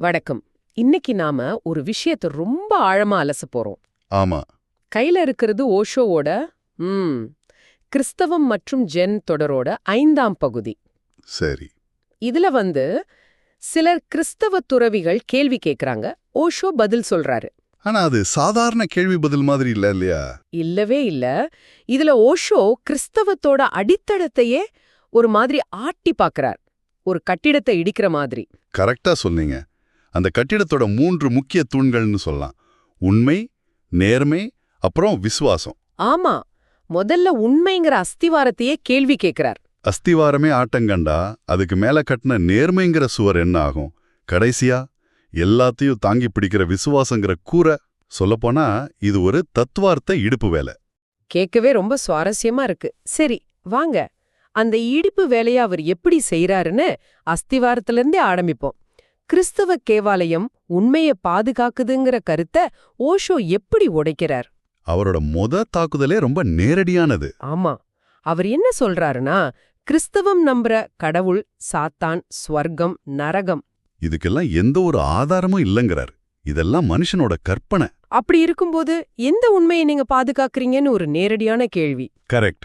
வணக்கம். இன்னைக்கு நாம ஒரு விஷயத்தை ரொம்ப ஆழமா அலச போறோம். ஆமா. கையில இருக்கிறது ஓஷோவோட ம் கிறிஸ்தவம் மற்றும் ஜென் தொடரோட ஐந்தாம் பகுதி. சரி. இதுல வந்து சிலர் கிறிஸ்தவ துறவிகள் கேள்வி கேக்குறாங்க. ஓஷோ பதில் சொல்றாரு. ஆனா அது சாதாரண கேள்வி பதில் மாதிரி இல்ல இல்லையா? இல்லவே இல்ல. இதுல ஓஷோ கிறிஸ்தவத்தோட அடித்தளத்தையே ஒரு மாதிரி ஆட்டி பார்க்கறார் ஒரு கட்டிடத்தை இடிக்கிற மாதிரி. கரெக்டா சொன்னீங்க. அந்த கட்டிடத்தோட மூன்று முக்கிய தூண்கள்னு சொல்லலாம். உண்மை நேர்மை அப்புறம் விசுவாசம். ஆமா. முதல்ல உண்மைங்கிற அஸ்திவாரத்தையே கேள்வி கேக்குறார். அஸ்திவாரமே ஆட்டங்கண்டா. அதுக்கு மேல கட்டின நேர்மைங்கிற சுவர் என்ன ஆகும்? கடைசியா? எல்லாத்தையும் தாங்கி பிடிக்கிற விசுவாசங்கிற கூரை சொல்லப்போனா இது ஒரு தத்துவார்த்த இடுப்பு வேலை. கேட்கவே ரொம்ப சுவாரஸ்யமா இருக்கு. சரி வாங்க. அந்த இடிப்பு வேலையை அவர் எப்படி செய்யறாருன்னு அஸ்திவாரத்திலிருந்தே ஆரம்பிப்போம். கிறிஸ்தவ கேவாலயம் உண்மையை பாதுகாக்குதுங்கிற கருத்தை ஓஷோ எப்படி உடைக்கிறார்? அவரோட மொத தாக்குதலே ரொம்ப நேரடியானது. ஆமா. அவர் என்ன சொல்றாருன்னா கிறிஸ்தவம் நம்புற கடவுள் சாத்தான் ஸ்வர்க்கம் நரகம். இதுக்கெல்லாம் எந்த ஒரு ஆதாரமும் இல்லைங்கிறார். இதெல்லாம் மனுஷனோட கற்பனை. அப்படி இருக்கும்போது எந்த உண்மையை நீங்க பாதுகாக்கறீங்கன்னு ஒரு நேரடியான கேள்வி. கரெக்ட்.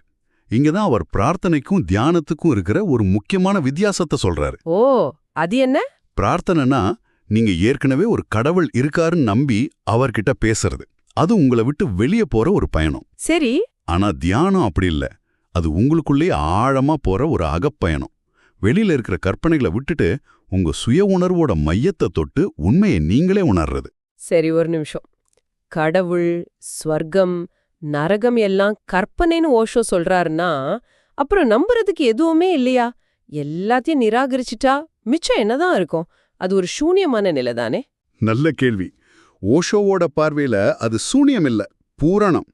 இங்கதான் அவர் பிரார்த்தனைக்கும் தியானத்துக்கும் இருக்கிற ஒரு முக்கியமான வித்தியாசத்தை சொல்றாரு. ஓ அது என்ன? பிரார்த்தனைனா நீங்க ஏற்கனவே ஒரு கடவுள் இருக்காருன்னு நம்பி அவர்கிட்ட பேசுறது. அது உங்களை விட்டு வெளியே போற ஒரு பயணம். சரி. ஆனா தியானம் அப்படி இல்ல. அது உங்களுக்குள்ளே ஆழமா போற ஒரு அகப்பயணம். வெளியில இருக்கிற கற்பனைகளை விட்டுட்டு உங்க சுய உணர்வோட மையத்தை தொட்டு உண்மையை நீங்களே உணர்றது. சரி ஒரு நிமிஷம். கடவுள் ஸ்வர்க்கம் நரகம் எல்லாம் கற்பனைன்னு ஓஷோ சொல்றாருன்னா அப்புறம் நம்புறதுக்கு எதுவுமே இல்லையா? எல்லாத்தையும் நிராகரிச்சிட்டா மிச்சம் என்னதான் இருக்கும்? அது ஒரு சூன்யமான நிலை தானே நல்ல கேள்வி. ஓஷோவோட பார்வையில அது சூனியம் இல்ல பூரணம்.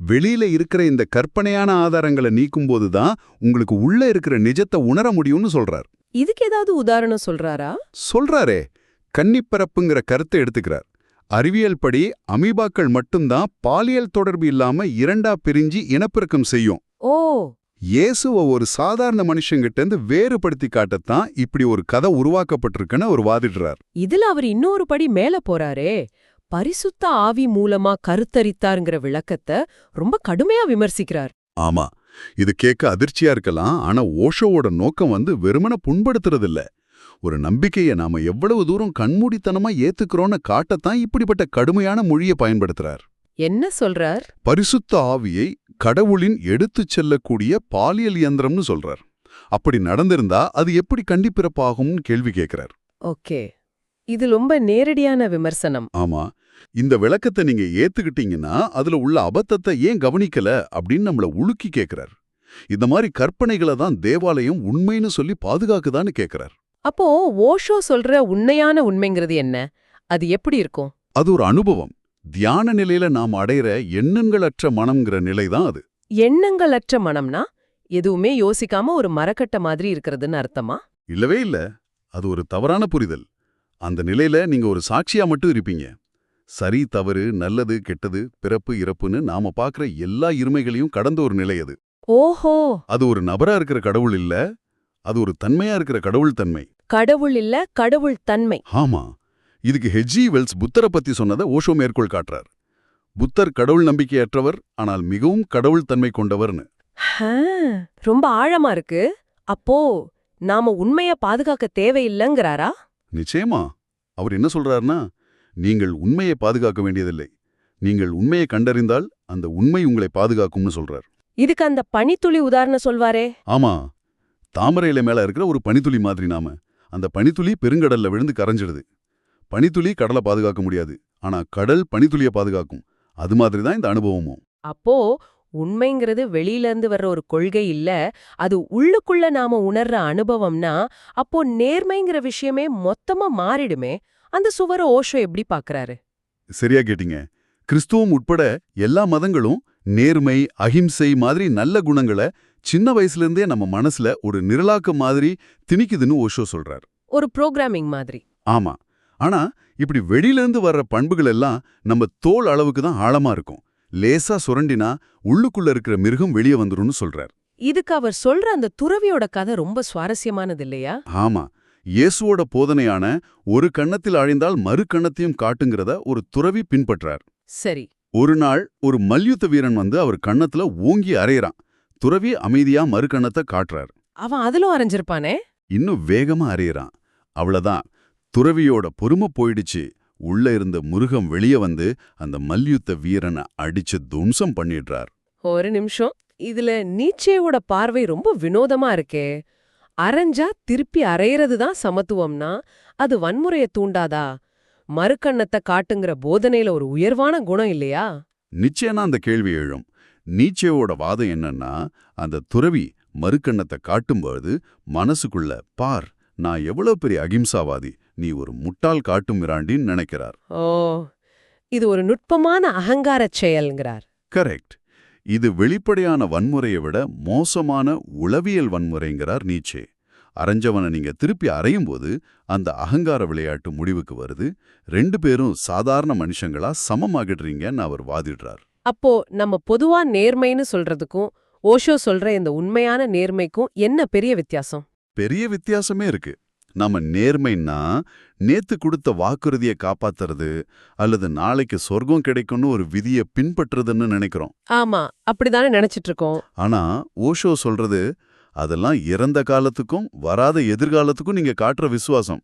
வெளியில இருக்கிற இந்த கற்பனையான ஆதாரங்களை நீக்கும்போது தான் உங்களுக்கு உள்ள இருக்கிற நிஜத்தை உணர முடியும்னு சொல்றார். இதுக்கு ஏதாவது உதாரணம் சொல்றாரா? சொல்றாரே. கன்னிப்பரப்புங்கிற கருத்தை எடுத்துக்கிறார். அறிவியல் படி அமீபாக்கள் மட்டும்தான் பாலியல் தொடர்பு இல்லாம இரண்டா பிரிஞ்சு இனப்பெருக்கம் செய்யும். ஓ இயேசுவ ஒரு சாதாரண மனுஷங்கிட்ட இருந்து வேறுபடுத்தி காட்டத்தான் இப்படி ஒரு கதை உருவாக்கப்பட்டிருக்குன்னு அவர் வாதிடுறார். இதுல அவர் இன்னொரு படி மேல போறாரே. பரிசுத்த ஆவி மூலமா கருத்தரித்தாருங்கிற விளக்கத்தை ரொம்ப கடுமையா விமர்சிக்கிறார். ஆமா இது கேட்க அதிர்ச்சியா இருக்கலாம் ஆனா ஓஷோவோட நோக்கம் வந்து வெறுமன புண்படுத்துறதில்ல. ஒரு நம்பிக்கையை நாம எவ்வளவு தூரம் கண்மூடித்தனமா ஏத்துக்கிறோன்னு காட்டத்தான் இப்படிப்பட்ட கடுமையான மொழியை பயன்படுத்துறார். என்ன சொல்றார்? பரிசுத்த ஆவியை கடவுளின் எடுத்துச் செல்லக்கூடிய பாலியல் இயந்திரம்னு சொல்றார். அப்படி நடந்திருந்தா அது எப்படி கண்டிப்பிறப்பாகும்னு கேள்வி கேட்கிறார். ஓகே. இது ரொம்ப நேரடியான விமர்சனம். ஆமா. இந்த விளக்கத்தை நீங்க ஏத்துக்கிட்டீங்கன்னா அதுல உள்ள அபத்தத்தை ஏன் கவனிக்கல அப்படின்னு நம்மள உலுக்கி கேட்கிறார். இந்த மாதிரி கற்பனைகளை தான் தேவாலயம் உண்மைன்னு சொல்லி பாதுகாக்குதான்னு கேட்கிறார். அப்போ ஓஷோ சொல்ற உண்மையான உண்மைங்கிறது என்ன? அது எப்படி இருக்கும்? அது ஒரு அனுபவம். தியான நிலையில நாம் அடையிற எண்ணங்களற்ற மனம்ங்கிற நிலை தான் அது. எண்ணங்களற்ற மனம்னா எதுவுமே யோசிக்காம ஒரு மரக்கட்ட மாதிரி இருக்கிறதுன்னு அர்த்தமா? இல்லவே இல்ல. அது ஒரு தவறான புரிதல். அந்த நிலையில நீங்க ஒரு சாட்சியா மட்டும் இருப்பீங்க. சரி தவறு நல்லது கெட்டது பிறப்பு இறப்புன்னு நாம பார்க்கற எல்லா இருமைகளையும் கடந்த ஒரு நிலை அது. ஓஹோ! அது ஒரு நபரா இருக்கிற கடவுள் இல்ல அது ஒரு தன்மையா இருக்கிற கடவுள் தன்மை. கடவுள் இல்ல கடவுள் தன்மை. ஆமா. இதுக்கு ஹெஜ்ஜி வெல்ஸ் புத்தரை பத்தி சொன்னதை ஓஷோ மேற்கோள் காட்டுறார். புத்தர் கடவுள் நம்பிக்கையற்றவர் ஆனால் மிகவும் கடவுள் தன்மை கொண்டவர்னு ரொம்ப ஆழமா இருக்கு. அப்போ நாம உண்மைய பாதுகாக்க தேவையில்லைங்கிறாரா? நிச்சயமா. அவர் என்ன சொல்றாருன்னா நீங்கள் உண்மையை பாதுகாக்க வேண்டியதில்லை. நீங்கள் உண்மையை கண்டறிந்தால் அந்த உண்மை உங்களை பாதுகாக்கும்னு சொல்றார். இதுக்கு அந்த பனித்துளி உதாரணம் சொல்வாரே. ஆமா. தாமரை இலை மேல இருக்கிற ஒரு பனித்துளி மாதிரி நாம. அந்த பனித்துளி பெருங்கடல்ல விழுந்து கரைஞ்சிடுது. பனித்துளி கடலை பாதுகாக்க முடியாது. ஆனா கடல் பனித்துளியை பாதுகாக்கும். அது மாதிரி தான் இந்த அனுபவமும். அப்போ உண்மைங்கிறது வெளியில இருந்து வர்ற ஒரு கொள்கை இல்ல அது உள்ளுக்குள்ள நாம உணர்ற அனுபவம்னா அப்போ நேர்மைங்கிற விஷயமே மொத்தமா மாறிடுமே. அந்த சுவர ஓஷோ எப்படி பாக்குறாரு? சரியா கேட்டீங்க. கிறிஸ்துவம் உட்பட எல்லா மதங்களும் நேர்மை அஹிம்சை மாதிரி நல்ல குணங்களை சின்ன வயசுல இருந்தே நம்ம மனசுல ஒரு நிரலாக்க மாதிரி திணிக்குதுன்னு ஓஷோ சொல்றார். ஒரு புரோகிராமிங் மாதிரி. ஆமா. ஆனா இப்படி வெளியில இருந்து வர்ற பண்புகள் எல்லாம் நம்ம தோல் அளவுக்கு தான் ஆழமா இருக்கும். லேசா சுரண்டினா உள்ளுக்குள்ள இருக்கிற மிருகம் வெளியே வந்துரும்னு சொல்றார். இதுக்கு அவர் சொல்ற அந்த துறவியோட கதை ரொம்ப சுவாரஸ்யமானது இல்லையா? ஆமா. இயேசுவோட போதனையான ஒரு கன்னத்தில் அழிந்தால் மறு கன்னத்தையும் காட்டுங்கிறத ஒரு துறவி பின்பற்றார். சரி. ஒரு நாள் ஒரு மல்யுத்த வீரன் வந்து அவர் கன்னத்துல ஓங்கி அறையறான். துறவி அமைதியா மறு கன்னத்தை காட்டுறார். அவன் அதிலும் அரைஞ்சிருப்பானே? இன்னும் வேகமா அறையறான். அவ்வளவுதான். துறவியோட பொறுமை போயிடுச்சு. உள்ள இருந்த முருகம் வெளியே வந்து அந்த மல்யுத்த வீரனை அடிச்சு தும்சம் பண்ணிடுறார். ஒரு நிமிஷம். இதுல நீச்சேவோட பார்வை ரொம்ப வினோதமா இருக்கே. அரைஞ்சா திருப்பி அரையறது தான் சமத்துவம்னா அது வன்முறைய தூண்டாதா? மறுக்கண்ணத்தை காட்டுங்கிற போதனையில ஒரு உயர்வான குணம் இல்லையா? நிச்சயமா அந்த கேள்வி எழும். நீச்சேவோட வாதம் என்னன்னா அந்த துறவி மறுக்கண்ணத்தை காட்டும்போது மனசுக்குள்ள பார் நான் எவ்வளவு பெரிய அகிம்சாவாதி. நீ ஒரு முட்டாள் காட்டும் மிராண்டின்னு நினைக்கிறார். ஓ இது ஒரு நுட்பமான அகங்காரச் செயல்ங்கிறார். கரெக்ட். இது வெளிப்படையான வன்முறையை விட மோசமான உளவியல் வன்முறைங்கிறார் நீச்சே. அரைஞ்சவனை நீங்க திருப்பி அறையும்போது அந்த அகங்கார விளையாட்டு முடிவுக்கு வருது. ரெண்டு பேரும் சாதாரண மனுஷங்களா சமமாகிடுறீங்கன்னு அவர் வாதிடுறார். அப்போ நம்ம பொதுவா நேர்மைன்னு சொல்றதுக்கும் ஓஷோ சொல்ற இந்த உண்மையான நேர்மைக்கும் என்ன பெரிய வித்தியாசம்? பெரிய வித்தியாசமே இருக்கு. நம்ம நேர்மைன்னா நேத்து கொடுத்த வாக்குறுதியை காப்பாத்துறது அல்லது நாளைக்கு சொர்க்கம் கிடைக்கும்னு ஒரு விதியை பின்பற்றுறதுன்னு நினைக்கிறோம். ஆமா அப்படிதானே நினைச்சிட்டு இருக்கோம் ஆனா ஓஷோ சொல்றது அதெல்லாம் இறந்த காலத்துக்கும் வராத எதிர்காலத்துக்கும் நீங்க காட்டுற விசுவாசம்.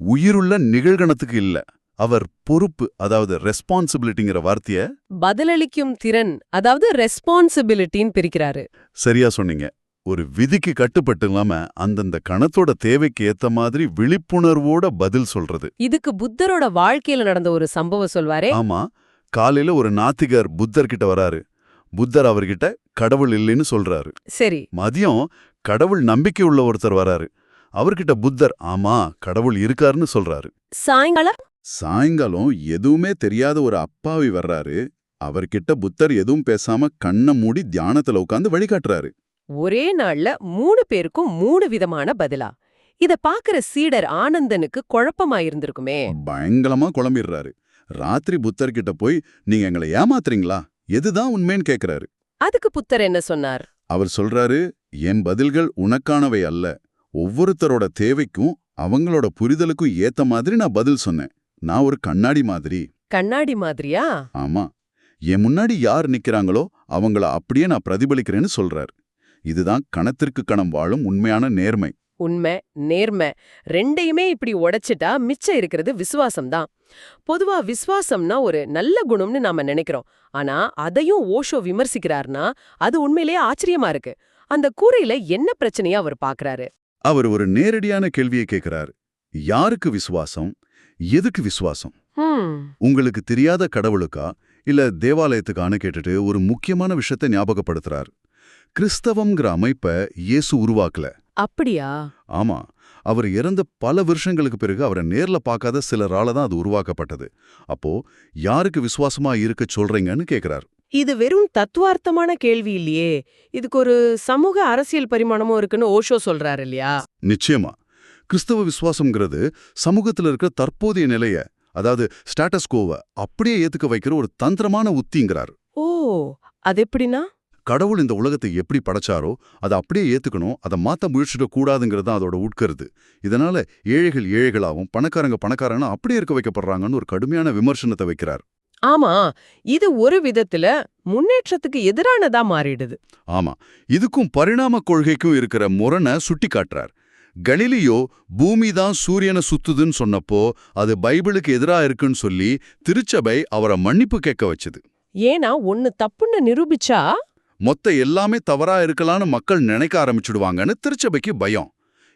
உயிருள்ள நிகழ்கணத்துக்கு இல்ல. அவர் பொறுப்பு அதாவது ரெஸ்பான்சிபிலிட்டிங்கிற வார்த்தைய பதிலளிக்கும் திறன் அதாவது ரெஸ்பான்சிபிலிட்டின்னு பிரிக்கிறாரு. சரியா சொன்னீங்க. ஒரு விதிக்கு கட்டுப்பட்டு இல்லாம அந்தந்த கணத்தோட தேவைக்கு ஏத்த மாதிரி விழிப்புணர்வோட பதில் சொல்றது. இதுக்கு புத்தரோட வாழ்க்கையில நடந்த ஒரு சம்பவம் சொல்வாரே? ஆமா. காலையில ஒரு நாத்திகர் புத்தர் கிட்ட வராரு. புத்தர் அவர்கிட்ட கடவுள் இல்லைன்னு சொல்றாரு. சரி. மதியம் கடவுள் நம்பிக்கை உள்ள ஒருத்தர் வராரு. அவர்கிட்ட புத்தர் ஆமா கடவுள் இருக்காருன்னு சொல்றாரு. சாயங்காலம்? சாயங்காலம் எதுவுமே தெரியாத ஒரு அப்பாவி வர்றாரு. அவர்கிட்ட புத்தர் எதுவும் பேசாம கண்ணை மூடி தியானத்துல உட்காந்து வழிகாட்டுறாரு. ஒரே நாள்ல மூணு பேருக்கும் மூணு விதமான பதிலா. இத பாக்குற சீடர் ஆனந்தனுக்கு குழப்பமா இருந்திருக்குமே பயங்கரமா குழம்பிடுறாரு. ராத்திரி புத்தர் கிட்ட போய் நீங்க எங்களை ஏமாத்துறீங்களா? எதுதான் உண்மைன்னு கேக்குறாரு. அதுக்கு புத்தர் என்ன சொன்னார்? அவர் சொல்றாரு என் பதில்கள் உனக்கானவை அல்ல. ஒவ்வொருத்தரோட தேவைக்கும் அவங்களோட புரிதலுக்கும் ஏத்த மாதிரி நான் பதில் சொன்னேன். நான் ஒரு கண்ணாடி மாதிரி. கண்ணாடி மாதிரியா? ஆமா. என் முன்னாடி யார் நிக்கிறாங்களோ அவங்கள அப்படியே நான் பிரதிபலிக்கிறேன்னு சொல்றார். இதுதான் கணத்திற்கு கணம் வாழும் உண்மையான நேர்மை. உண்மை நேர்மை ரெண்டையுமே இப்படி உடைச்சிட்டா மிச்சம் இருக்கிறது விசுவாசம் தான் பொதுவா விசுவாசம்னா ஒரு நல்ல குணம்னு நாம நினைக்கிறோம். ஆனா அதையும் ஓஷோ விமர்சிக்கிறார்னா அது உண்மையிலேயே ஆச்சரியமா இருக்கு. அந்த கூரையில என்ன பிரச்சனையா அவர் பாக்குறாரு? அவர் ஒரு நேரடியான கேள்வியை கேட்கிறார் யாருக்கு விசுவாசம்? எதுக்கு விசுவாசம்? உங்களுக்கு தெரியாத கடவுளுக்கா? இல்ல தேவாலயத்துக்கான கேட்டுட்டு ஒரு முக்கியமான விஷயத்தை ஞாபகப்படுத்துறார். கிறிஸ்தவம்ங்கிற அமைப்பை இயேசு உருவாக்கல. அப்படியா? ஆமா. அவர் இறந்த பல வருஷங்களுக்கு பிறகு அவரை நேர்ல பார்க்காத சிலரால தான் அது உருவாக்கப்பட்டது. அப்போ யாருக்கு விசுவாசமா இருக்க சொல்றீங்கன்னு கேக்குறார். இது வெறும் தத்துவார்த்தமான கேள்வி இல்லையே. இதுக்கு ஒரு சமூக அரசியல் பரிமாணமும் இருக்குன்னு ஓஷோ சொல்றாரு இல்லையா? நிச்சயமா. கிறிஸ்தவ விசுவாசம்ங்கிறது சமூகத்துல இருக்கிற தற்போதைய நிலைய அதாவது ஸ்டேட்டஸ்கோவை அப்படியே ஏத்துக்க வைக்கிற ஒரு தந்திரமான உத்திங்கிறார். ஓ அது எப்படின்னா? கடவுள் இந்த உலகத்தை எப்படி படைச்சாரோ அதை அப்படியே ஏத்துக்கணும் அதை மாத்த முயற்சிட கூடாதுங்கிறது தான் அதோட உட்கருது இதனால ஏழைகள் ஏழைகளாகவும் பணக்காரங்க பணக்காரனா அப்படியே இருக்க வைக்கப்படுறாங்கன்னு ஒரு கடுமையான விமர்சனத்தை வைக்கிறார். ஆமா இது ஒரு விதத்துல முன்னேற்றத்துக்கு எதிரானதா மாறிடுது. ஆமா இதுக்கும் பரிணாம கொள்கைக்கும் இருக்கிற முரணை சுட்டி காட்டுறார் கலிலியோ பூமி தான் சூரியனை சுத்துதுன்னு சொன்னப்போ அது பைபிளுக்கு எதிரா இருக்குன்னு சொல்லி திருச்சபை அவரை மன்னிப்பு கேட்க வச்சது. ஏன்னா ஒன்னு தப்புன்னு நிரூபிச்சா மொத்த எல்லாமே தவறா இருக்கலாம்னு மக்கள் நினைக்க ஆரம்பிச்சுடுவாங்கன்னு திருச்சபைக்கு பயம்.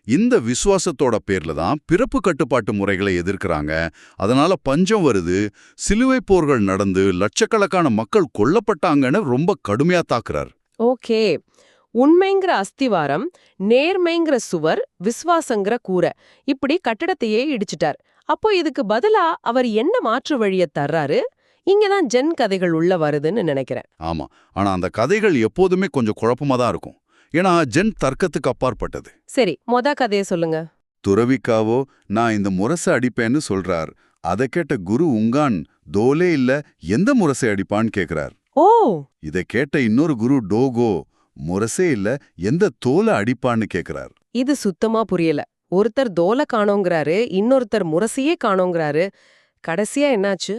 இந்த விசுவாசத்தோட பேர்ல தான் பிறப்பு கட்டுப்பாட்டு முறைகளை எதிர்க்கறாங்க. அதனால பஞ்சம் வருது சிலுவை போர்கள் நடந்து லட்சக்கணக்கான மக்கள் கொல்லப்பட்டாங்கன்னு ரொம்ப கடுமையா தாக்குறார். ஓகே. உண்மைங்கிற அஸ்திவாரம் நேர்மைங்கிற சுவர் விசுவாசங்கிற கூரை இப்படி கட்டடத்தையே இடிச்சிட்டார். அப்போ இதுக்கு பதிலா அவர் என்ன மாற்று வழிய தர்றாரு? இங்கதான் ஜென் கதைகள் உள்ள வருதுன்னு நினைக்கிறேன். ஆமா. ஆனா அந்த கதைகள் எப்போதுமே கொஞ்சம் குழப்பமா தான் இருக்கும். ஏன்னா ஜென் தர்க்கத்துக்கு அப்பாற்பட்டது. சரி மொத கதைய சொல்லுங்க. துறவிக்காவோ நான் இந்த முரசை அடிப்பேன்னு சொல்றார். அதை கேட்ட குரு உங்கான் தோலே இல்ல எந்த முரசை அடிப்பான்னு கேக்குறார். ஓ! இதை கேட்ட இன்னொரு குரு டோகோ முரசே இல்ல எந்த தோலை அடிப்பான்னு கேக்குறார். இது சுத்தமா புரியல. ஒருத்தர் தோலை காணோங்கிறாரு இன்னொருத்தர் முரசையே காணோங்கிறாரு. கடைசியா என்னாச்சு?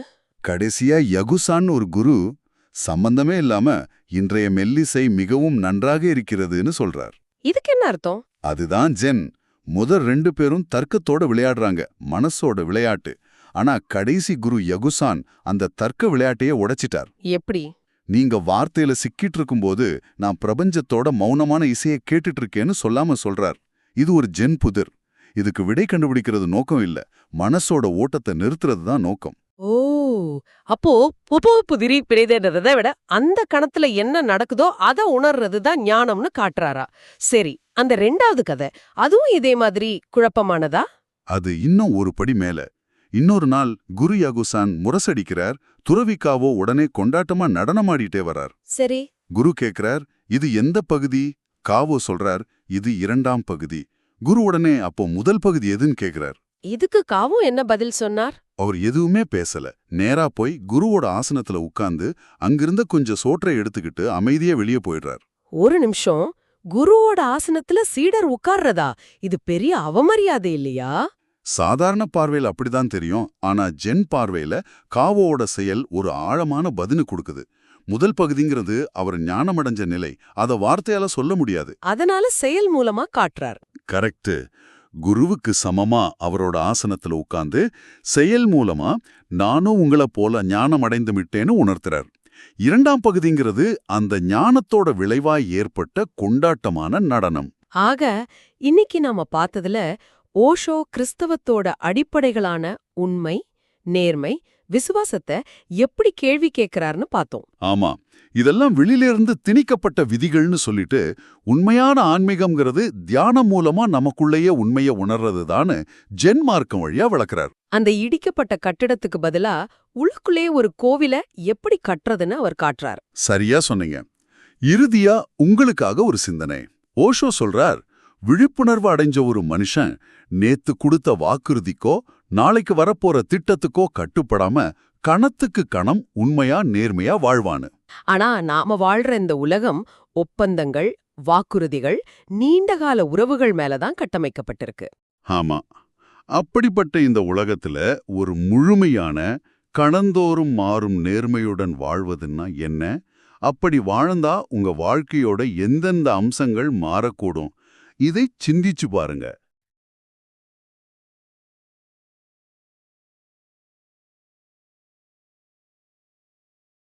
கடைசியா யகுசான்னு ஒரு குரு சம்பந்தமே இல்லாம இன்றைய மெல்லிசை மிகவும் நன்றாக இருக்கிறதுன்னு சொல்றார். இதுக்கு என்ன அர்த்தம்? அதுதான் ஜென். முதல் ரெண்டு பேரும் தர்க்கத்தோட விளையாடுறாங்க மனசோட விளையாட்டு. ஆனா கடைசி குரு யகுசான் அந்த தர்க்க விளையாட்டையே உடைச்சிட்டார். எப்படி? நீங்க வார்த்தையில சிக்கிட்டு இருக்கும்போது நான் பிரபஞ்சத்தோட மௌனமான இசையை கேட்டுட்டு இருக்கேன்னு சொல்லாம சொல்றார். இது ஒரு ஜென் புதிர். இதுக்கு விடை கண்டுபிடிக்கிறது நோக்கம் இல்ல. மனசோட ஓட்டத்தை நிறுத்துறது தான் நோக்கம். ஓ! அப்போ புப்பு புதிரி பிரிதேன்றதை விட அந்த கணத்துல என்ன நடக்குதோ அத உணர்றது தான் ஞானம்னு காட்டுறாரா. சரி அந்த ரெண்டாவது கதை அதுவும் இதே மாதிரி குழப்பமானதா? அது இன்னும் ஒரு படி மேல. இன்னொரு நாள் குரு யகுசான் முரசடிக்கிறார் துறவிக்காவோ உடனே கொண்டாட்டமா நடனமாடிட்டே வரார். சரி. குரு கேக்குறார் இது எந்த பகுதி? காவோ சொல்றார் இது இரண்டாம் பகுதி. குரு உடனே அப்போ முதல் பகுதி எதுன்னு கேக்குறார். இதுக்கு காவும் என்ன பதில் சொன்னார்? அவர் எதுவுமே பேசல. நேரா போய் குருவோட ஆசனத்துல உட்கார்ந்து அங்கிருந்த கொஞ்சம் சோற்றை எடுத்துக்கிட்டு அமைதியா வெளியே போயிடுறார். ஒரு நிமிஷம். குருவோட ஆசனத்துல சீடர் உட்கார்றதா? இது பெரிய அவமரியாதை இல்லையா? சாதாரண பார்வையில அப்படிதான் தெரியும். ஆனா ஜென் பார்வையில காவோவோட செயல் ஒரு ஆழமான பதினு கொடுக்குது. முதல் பகுதிங்கிறது அவர் ஞானமடைஞ்ச நிலை. அத வார்த்தையால சொல்ல முடியாது. அதனால செயல் மூலமா காட்டுறார். கரெக்ட் குருவுக்கு சமமா அவரோட ஆசனத்துல உட்கார்ந்து செயல் மூலமா நானும் உங்கள போல ஞானம் அடைந்து விட்டேன்னு உணர்த்துறார். இரண்டாம் பகுதிங்கிறது அந்த ஞானத்தோட விளைவாய் ஏற்பட்ட கொண்டாட்டமான நடனம். ஆக இன்னைக்கு நாம பார்த்ததுல ஓஷோ கிறிஸ்தவத்தோட அடிப்படைகளான உண்மை நேர்மை விசுவாசத்தை எப்படி கேள்வி கேட்கிறார்னு பார்த்தோம். ஆமா. இதெல்லாம் வெளியிலிருந்து திணிக்கப்பட்ட விதிகள்னு சொல்லிட்டு உண்மையான ஆன்மீகம்ங்கிறது தியானம் மூலமா நமக்குள்ளேயே உண்மையை உணர்றதுதான்னு ஜென் மார்க்கம் வழியா விளக்குறார். அந்த இடிக்கப்பட்ட கட்டிடத்துக்கு பதிலா உள்ளுக்குள்ளே ஒரு கோவில எப்படி கட்டுறதுன்னு அவர் காட்டுறார். சரியா சொன்னீங்க. இறுதியா உங்களுக்காக ஒரு சிந்தனை. ஓஷோ சொல்றார் விழிப்புணர்வு அடைஞ்ச ஒரு மனுஷன் நேத்து கொடுத்த வாக்குறுதிக்கோ நாளைக்கு வரப்போற திட்டத்துக்கோ கட்டுப்படாம கணத்துக்கு கணம் உண்மையா நேர்மையா வாழ்வான்னு ஆனா நாம வாழ்ற இந்த உலகம் ஒப்பந்தங்கள் வாக்குறுதிகள் நீண்டகால உறவுகள் மேலதான் கட்டமைக்கப்பட்டிருக்கு. ஆமா. அப்படிப்பட்ட இந்த உலகத்துல ஒரு முழுமையான கணந்தோறும் மாறும் நேர்மையுடன் வாழ்வதுன்னா என்ன? அப்படி வாழ்ந்தா உங்க வாழ்க்கையோட எந்தெந்த அம்சங்கள் மாறக்கூடும்? இதை சிந்திச்சு பாருங்க.